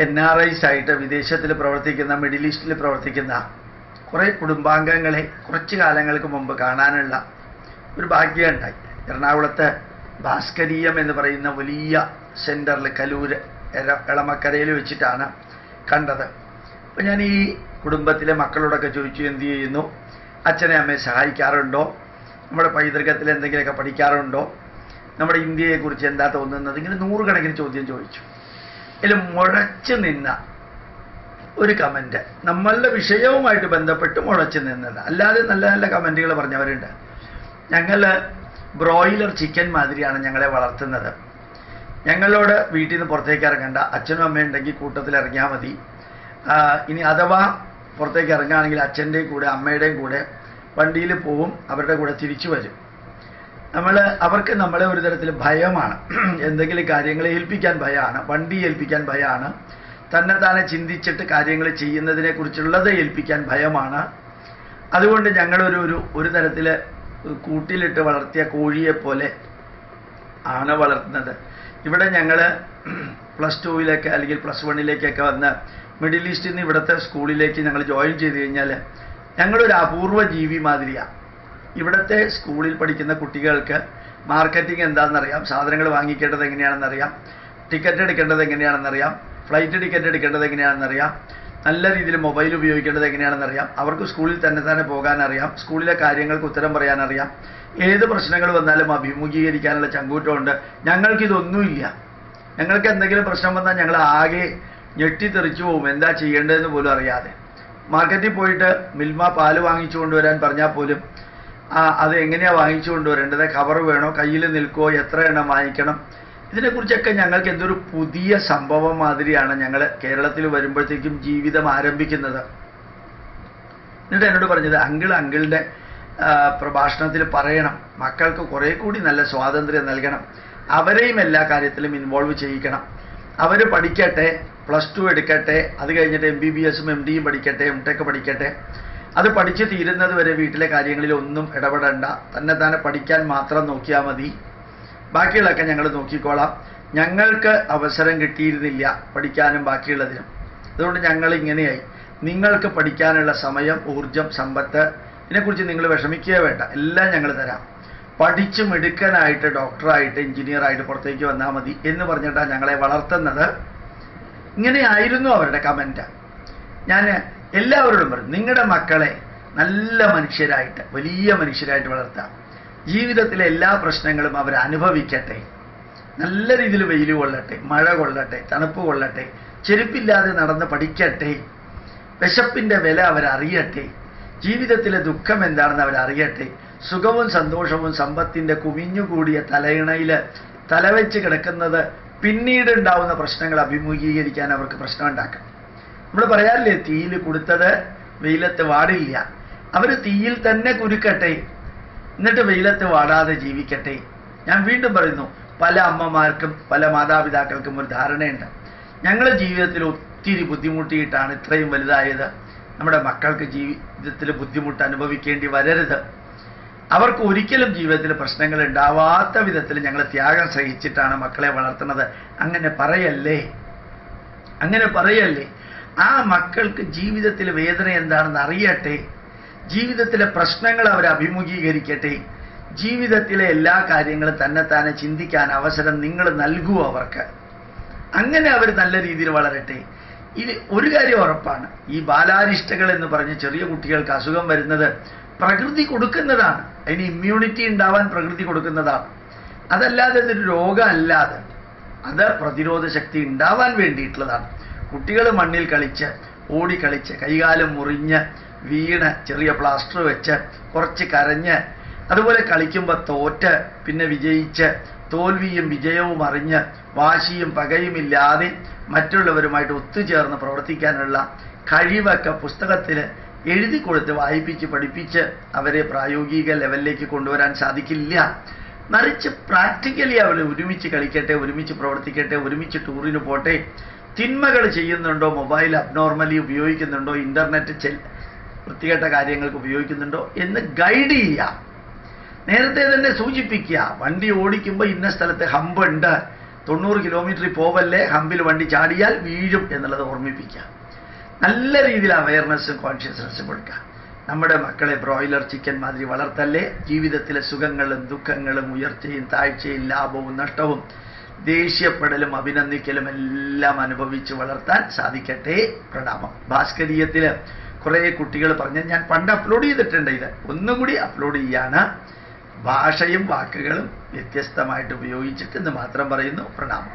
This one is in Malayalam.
എൻ ആർ ഐസ് ആയിട്ട് വിദേശത്തിൽ പ്രവർത്തിക്കുന്ന മിഡിൽ ഈസ്റ്റിൽ പ്രവർത്തിക്കുന്ന കുറേ കുടുംബാംഗങ്ങളെ കുറച്ച് കാലങ്ങൾക്ക് മുമ്പ് കാണാനുള്ള ഒരു ഭാഗ്യം ഉണ്ടായി. എറണാകുളത്ത് ഭാസ്കരീയം എന്ന് പറയുന്ന വലിയ സെന്ററിൽ കലൂർ എളമക്കരയിൽ വെച്ചിട്ടാണ് കണ്ടത്. അപ്പം ഞാൻ ഈ കുടുംബത്തിലെ മക്കളോടൊക്കെ ചോദിച്ചു എന്ത് ചെയ്യുന്നു? അച്ഛനെ അമ്മയെ സഹായിക്കാറുണ്ടോ? നമ്മുടെ പൈതൃകത്തിൽ എന്തെങ്കിലുമൊക്കെ പഠിക്കാറുണ്ടോ? നമ്മുടെ ഇന്ത്യയെക്കുറിച്ച് എന്താ തോന്നുന്നത്? ഇങ്ങനെ നൂറുകണക്കിന് ചോദ്യം ചോദിച്ചു. ഇതിൽ മുഴച്ചു നിന്ന ഒരു കമന്റ് നമ്മളുടെ വിഷയവുമായിട്ട് ബന്ധപ്പെട്ട് മുഴച്ചു നിന്നത്. അല്ലാതെ നല്ല നല്ല കമന്റുകൾ പറഞ്ഞവരുണ്ട്. ഞങ്ങൾ ബ്രോയിലർ ചിക്കൻ മാതിരിയാണ് ഞങ്ങളെ വളർത്തുന്നത്. ഞങ്ങളോട് വീട്ടിൽ നിന്ന് പുറത്തേക്ക് ഇറങ്ങണ്ട. അച്ഛനും അമ്മയും ഉണ്ടെങ്കിൽ കൂട്ടത്തിൽ ഇറങ്ങിയാൽ മതി. ഇനി അഥവാ പുറത്തേക്ക് ഇറങ്ങുകയാണെങ്കിൽ അച്ഛന്റെയും കൂടെ അമ്മയുടെയും കൂടെ വണ്ടിയിൽ പോവും. അവരുടെ കൂടെ തിരിച്ചു വരും. നമ്മൾ അവർക്ക് നമ്മളെ ഒരു തരത്തിൽ ഭയമാണ്. എന്തെങ്കിലും കാര്യങ്ങൾ ഏൽപ്പിക്കാൻ ഭയമാണ് വണ്ടി ഏൽപ്പിക്കാൻ ഭയമാണ് തന്നെ താനെ ചിന്തിച്ചിട്ട് കാര്യങ്ങൾ ചെയ്യുന്നതിനെ കുറിച്ചുള്ളത് ഏൽപ്പിക്കാൻ ഭയമാണ്. അതുകൊണ്ട് ഞങ്ങളൊരു ഒരു ഒരു തരത്തിൽ കൂട്ടിലിട്ട് വളർത്തിയ കോഴിയെ പോലെ ആണ് വളർത്തുന്നത്. ഇവിടെ ഞങ്ങൾ പ്ലസ് ടുവിലേക്ക് അല്ലെങ്കിൽ പ്ലസ് വണ്ണിലേക്കൊക്കെ വന്ന് മിഡിൽ ഈസ്റ്റിൽ നിന്ന് ഇവിടുത്തെ സ്കൂളിലേക്ക് ഞങ്ങൾ ജോയിൻ ചെയ്ത് കഴിഞ്ഞാൽ ഞങ്ങളൊരു അപൂർവ ജീവി മാതിരിയാണ് ഇവിടുത്തെ സ്കൂളിൽ പഠിക്കുന്ന കുട്ടികൾക്ക് മാർക്കറ്റിംഗ് എന്താണെന്നറിയാം. സാധനങ്ങൾ വാങ്ങിക്കേണ്ടത് എങ്ങനെയാണെന്നറിയാം. ടിക്കറ്റ് എടുക്കേണ്ടത് എങ്ങനെയാണെന്നറിയാം. ഫ്ലൈറ്റ് ടിക്കറ്റ് എടുക്കേണ്ടത് എങ്ങനെയാണെന്നറിയാം. നല്ല രീതിയിൽ മൊബൈൽ ഉപയോഗിക്കേണ്ടത് എങ്ങനെയാണെന്നറിയാം. അവർക്ക് സ്കൂളിൽ തന്നെ തന്നെ പോകാനറിയാം. സ്കൂളിലെ കാര്യങ്ങൾക്ക് ഉത്തരം പറയാനറിയാം. ഏത് പ്രശ്നങ്ങൾ വന്നാലും അഭിമുഖീകരിക്കാനുള്ള ചങ്കൂറ്റമുണ്ട്. ഞങ്ങൾക്കിതൊന്നുമില്ല. ഞങ്ങൾക്ക് എന്തെങ്കിലും പ്രശ്നം വന്നാൽ ഞങ്ങൾ ആകെ ഞെട്ടിത്തെറിച്ചു പോകും എന്താ ചെയ്യേണ്ടതെന്ന് പോലും അറിയാതെ. മാർക്കറ്റിൽ പോയിട്ട് മിൽമ പാൽ വാങ്ങിച്ചു കൊണ്ടുവരാൻ പറഞ്ഞാൽ പോലും അത് എങ്ങനെയാണ് വാങ്ങിച്ചു കൊണ്ടുവരേണ്ടത്? കവർ വേണോ? കയ്യിൽ നിൽക്കുമോ എത്ര എണ്ണം വാങ്ങിക്കണം? ഇതിനെക്കുറിച്ചൊക്കെ ഞങ്ങൾക്ക് എന്തൊരു പുതിയ സംഭവം മാതിരിയാണ് ഞങ്ങൾ കേരളത്തിൽ വരുമ്പോഴത്തേക്കും ജീവിതം ആരംഭിക്കുന്നത്. എന്നിട്ട് എന്നോട് പറഞ്ഞത് അങ്കിൾ അങ്കിളിന്റെ പ്രഭാഷണത്തിൽ പറയണം. മക്കൾക്ക് കുറേ കൂടി നല്ല സ്വാതന്ത്ര്യം നൽകണം. അവരെയും എല്ലാ കാര്യത്തിലും ഇൻവോൾവ് ചെയ്യിക്കണം. അവർ പഠിക്കട്ടെ പ്ലസ് ടു എടുക്കട്ടെ അത് കഴിഞ്ഞിട്ട് എം ബി ബി എസും എം ഡിയും പഠിക്കട്ടെ എം ടെക് പഠിക്കട്ടെ. അത് പഠിച്ചു തീരുന്നത് വരെ വീട്ടിലെ കാര്യങ്ങളിൽ ഒന്നും ഇടപെടണ്ട. തന്നെ തന്നെ പഠിക്കാൻ മാത്രം നോക്കിയാൽ മതി. ബാക്കിയുള്ളതൊക്കെ ഞങ്ങൾ നോക്കിക്കോളാം. ഞങ്ങൾക്ക് അവസരം കിട്ടിയിരുന്നില്ല പഠിക്കാനും ബാക്കിയുള്ളതിനും. അതുകൊണ്ട് ഞങ്ങൾ ഇങ്ങനെയായി. നിങ്ങൾക്ക് പഠിക്കാനുള്ള സമയം ഊർജം സമ്പത്ത് ഇതിനെക്കുറിച്ച് നിങ്ങൾ വിഷമിക്കുക വേണ്ട. എല്ലാം ഞങ്ങൾ തരാം. പഠിച്ച് മിടുക്കനായിട്ട് ഡോക്ടറായിട്ട് എഞ്ചിനീയറായിട്ട് പുറത്തേക്ക് വന്നാൽ മതി എന്ന് പറഞ്ഞിട്ടാണ് ഞങ്ങളെ വളർത്തുന്നത്. ഇങ്ങനെയായിരുന്നു അവരുടെ കമന്റ് ഞാൻ എല്ലാവരോടും പറയും നിങ്ങളുടെ മക്കളെ നല്ല മനുഷ്യരായിട്ട് വലിയ മനുഷ്യരായിട്ട് വളർത്താം. ജീവിതത്തിലെ എല്ലാ പ്രശ്നങ്ങളും അവർ അനുഭവിക്കട്ടെ. നല്ല രീതിയിൽ വെയിൽ കൊള്ളട്ടെ മഴ കൊള്ളട്ടെ തണുപ്പ് കൊള്ളട്ടെ ചെരുപ്പില്ലാതെ നടന്ന് പഠിക്കട്ടെ. വിശപ്പിന്റെ വില അവരറിയട്ടെ ജീവിതത്തിലെ ദുഃഖം എന്താണെന്ന് അവരറിയട്ടെ സുഖവും സന്തോഷവും സമ്പത്തിന്റെ കുമിഞ്ഞുകൂടിയ തലയിണയിൽ തലവെച്ച് കിടക്കുന്നത് പിന്നീട് ഉണ്ടാവുന്ന പ്രശ്നങ്ങൾ അഭിമുഖീകരിക്കാൻ അവർക്ക് പ്രശ്നം ഉണ്ടാക്കാം നമ്മൾ പറയാറില്ലേ തീയിൽ കൊടുത്തത് വെയിലത്ത് വാടില്ല. അവർ തീയിൽ തന്നെ കുരുക്കട്ടെ. എന്നിട്ട് വെയിലത്ത് വാടാതെ ജീവിക്കട്ടെ. ഞാൻ വീണ്ടും പറയുന്നു പല അമ്മമാർക്കും പല മാതാപിതാക്കൾക്കും ഒരു ധാരണയുണ്ട്. ഞങ്ങളുടെ ജീവിതത്തിൽ ഒത്തിരി ബുദ്ധിമുട്ടിയിട്ടാണ് ഇത്രയും വലുതായത്. നമ്മുടെ മക്കൾക്ക് ജീവിതത്തിൽ ബുദ്ധിമുട്ട് അനുഭവിക്കേണ്ടി വരരുത്. അവർക്ക് ഒരിക്കലും ജീവിതത്തിൽ പ്രശ്നങ്ങൾ ഉണ്ടാവാത്ത വിധത്തിൽ ഞങ്ങൾ ത്യാഗം സഹിച്ചിട്ടാണ് മക്കളെ വളർത്തുന്നത്. അങ്ങനെ പറയല്ലേ? അങ്ങനെ പറയല്ലേ? ആ മക്കൾക്ക് ജീവിതത്തിലെ വേദന എന്താണെന്ന് അറിയട്ടെ. ജീവിതത്തിലെ പ്രശ്നങ്ങൾ അവർ അഭിമുഖീകരിക്കട്ടെ. ജീവിതത്തിലെ എല്ലാ കാര്യങ്ങളും തന്നെ താനെ ചിന്തിക്കാൻ അവസരം നിങ്ങൾ നൽകൂ അവർക്ക്. അങ്ങനെ അവർ നല്ല രീതിയിൽ വളരട്ടെ. ഇത് ഒരു കാര്യം ഉറപ്പാണ്. ഈ ബാലാരിഷ്ടകൾ എന്ന് പറഞ്ഞ് ചെറിയ കുട്ടികൾക്ക് അസുഖം വരുന്നത് പ്രകൃതി കൊടുക്കുന്നതാണ്. അതിന് ഇമ്മ്യൂണിറ്റി ഉണ്ടാവാൻ പ്രകൃതി കൊടുക്കുന്നതാണ്. അതല്ലാതെ ഇതൊരു രോഗമല്ലാതെ അത് പ്രതിരോധ ശക്തി ഉണ്ടാവാൻ വേണ്ടിയിട്ടുള്ളതാണ്. കുട്ടികൾ മണ്ണിൽ കളിച്ച് ഓടിക്കളിച്ച് കൈകാലം മുറിഞ്ഞ് വീണ് ചെറിയ പ്ലാസ്റ്റർ വെച്ച് കുറച്ച് കരഞ്ഞ് അതുപോലെ കളിക്കുമ്പോൾ തോറ്റ് പിന്നെ വിജയിച്ച് തോൽവിയും വിജയവും അറിഞ്ഞ് വാശിയും പകയും പകയുമില്ലാതെ മറ്റുള്ളവരുമായിട്ട് ഒത്തുചേർന്ന് പ്രവർത്തിക്കാനുള്ള കഴിവൊക്കെ പുസ്തകത്തിൽ എഴുതി കൊടുത്ത് വായിപ്പിച്ച് പഠിപ്പിച്ച് അവരെ പ്രായോഗിക ലെവലിലേക്ക് കൊണ്ടുവരാൻ സാധിക്കില്ല. മറിച്ച് പ്രാക്ടിക്കലി അവർ ഒരുമിച്ച് കളിക്കട്ടെ ഒരുമിച്ച് പ്രവർത്തിക്കട്ടെ ഒരുമിച്ച് ടൂറിന് പോട്ടെ തിന്മകൾ ചെയ്യുന്നുണ്ടോ? മൊബൈൽ അബ്നോർമലി ഉപയോഗിക്കുന്നുണ്ടോ? ഇന്റർനെറ്റ് ചെൽ വൃത്തികെട്ട കാര്യങ്ങൾക്ക് ഉപയോഗിക്കുന്നുണ്ടോ? എന്ന് ഗൈഡ് ചെയ്യുക. നേരത്തെ തന്നെ സൂചിപ്പിക്കുക. വണ്ടി ഓടിക്കുമ്പോൾ ഇന്ന സ്ഥലത്ത് ഹമ്പുണ്ട് തൊണ്ണൂറ് കിലോമീറ്ററിൽ പോവല്ലേ? ഹമ്പിൽ വണ്ടി ചാടിയാൽ വീഴും എന്നുള്ളത് ഓർമ്മിപ്പിക്കുക. നല്ല രീതിയിൽ അവയർനെസ്സും കോൺഷ്യസ്നെസ്സും കൊടുക്കുക. നമ്മുടെ മക്കളെ ബ്രോയിലർ ചിക്കൻ മാതിരി വളർത്തല്ലേ? ജീവിതത്തിലെ സുഖങ്ങളും ദുഃഖങ്ങളും ഉയർച്ചയും താഴ്ചയും ലാഭവും നഷ്ടവും ദേഷ്യപ്പെടലും അഭിനന്ദിക്കലും എല്ലാം അനുഭവിച്ച് വളർത്താൻ സാധിക്കട്ടെ പ്രണാമം. ഭാസ്കരീയത്തിൽ കുറേ കുട്ടികൾ പറഞ്ഞ് ഞാൻ പണ്ട് അപ്ലോഡ് ചെയ്തിട്ടുണ്ട് ഇത്. ഒന്നും കൂടി അപ്ലോഡ് ചെയ്യാണ്. ഭാഷയും വാക്കുകളും വ്യത്യസ്തമായിട്ട് ഉപയോഗിച്ചിട്ട് എന്ന് മാത്രം പറയുന്നു. പ്രണാമം.